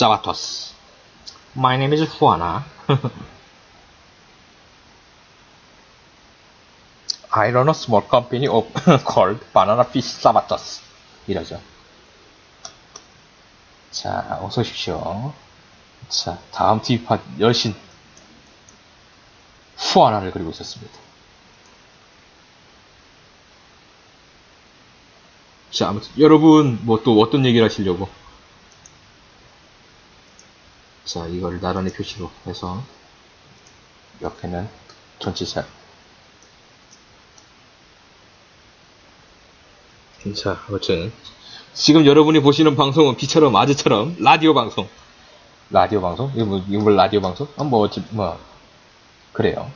Javatos. My name is Juana. I run a small company of, called Banana Fish Sabatos. 이러죠. 자, 어서 오십시오. 자, 다음 티파 여신 후아나를 그리고 있었습니다. 자, 아무튼 여러분 뭐 또 어떤 얘기를 하시려고? 자, 이걸 나란히 표시로 해서 옆에는 전치사. 자, 아무튼 지금 여러분이 보시는 방송은 비처럼 아즈처럼 라디오 방송. 라디오 방송? 이거 뭐, 이거 뭐 라디오 방송? 아, 뭐, 뭐, 그래요.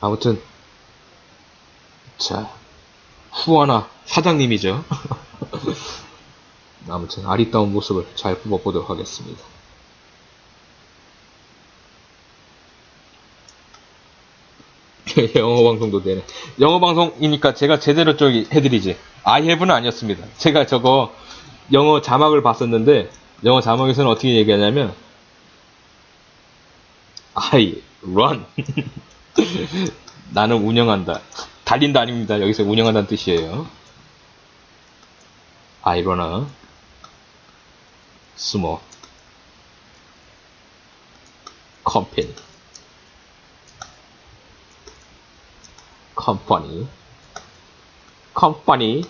아무튼, 자, 후아나 사장님이죠. 아무튼 아리따운 모습을 잘 뽑아보도록 하겠습니다. 영어 방송도 되네. 영어 방송이니까 제가 제대로 저기 해드리지. I have는 아니었습니다. 제가 저거 영어 자막을 봤었는데 영어 자막에서는 어떻게 얘기하냐면 I run. 나는 운영한다. 달린다 아닙니다. 여기서 운영한다는 뜻이에요. A small company. company. company.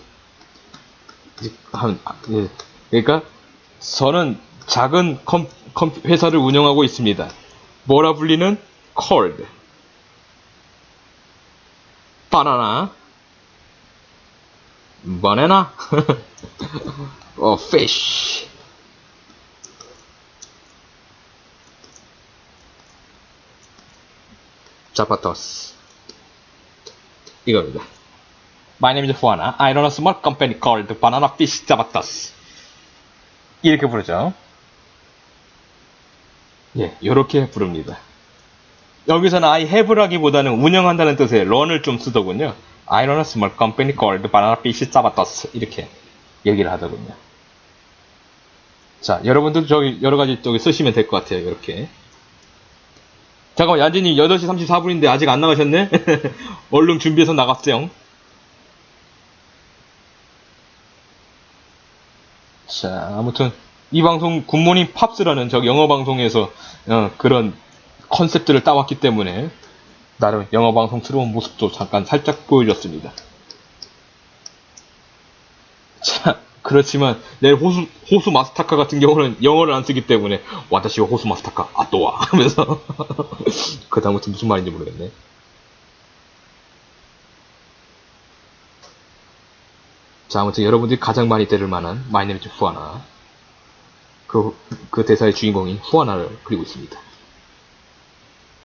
한, 예. 그러니까 저는 작은 컴, 컴, 회사를 운영하고 있습니다. 뭐라 불리는 called 바나나 바나나 어 fish 자파토스 이겁니다. My name is Juana. I run a small company called Banana Fish Zapatos. 이렇게 부르죠. 예, 이렇게 부릅니다. 여기서는 I have라기보다는 운영한다는 뜻의 run을 좀 쓰더군요. I run a small company called Banana Fish Zapatos. 이렇게 얘기를 하더군요. 자, 여러분들도 저기 여러 가지 저기 쓰시면 될 것 같아요. 이렇게. 잠깐만, 얀지님 8시 34분인데 아직 안 나가셨네? 얼른 준비해서 나갔어요. 자, 아무튼, 이 방송, 굿모닝 팝스라는 저 영어 방송에서, 어, 그런 컨셉들을 따왔기 때문에, 나름 영어 방송스러운 모습도 잠깐 살짝 보여줬습니다. 자, 그렇지만, 내일 호수, 호수 마스타카 같은 경우는 영어를 안 쓰기 때문에, 와다시 호수 마스타카, 아또와 하면서, 그 다음부터 무슨 말인지 모르겠네. 자, 아무튼 여러분들이 가장 많이 들을 만한 마이 네임 즈 후아나. 그, 그 대사의 주인공인 후아나를 그리고 있습니다.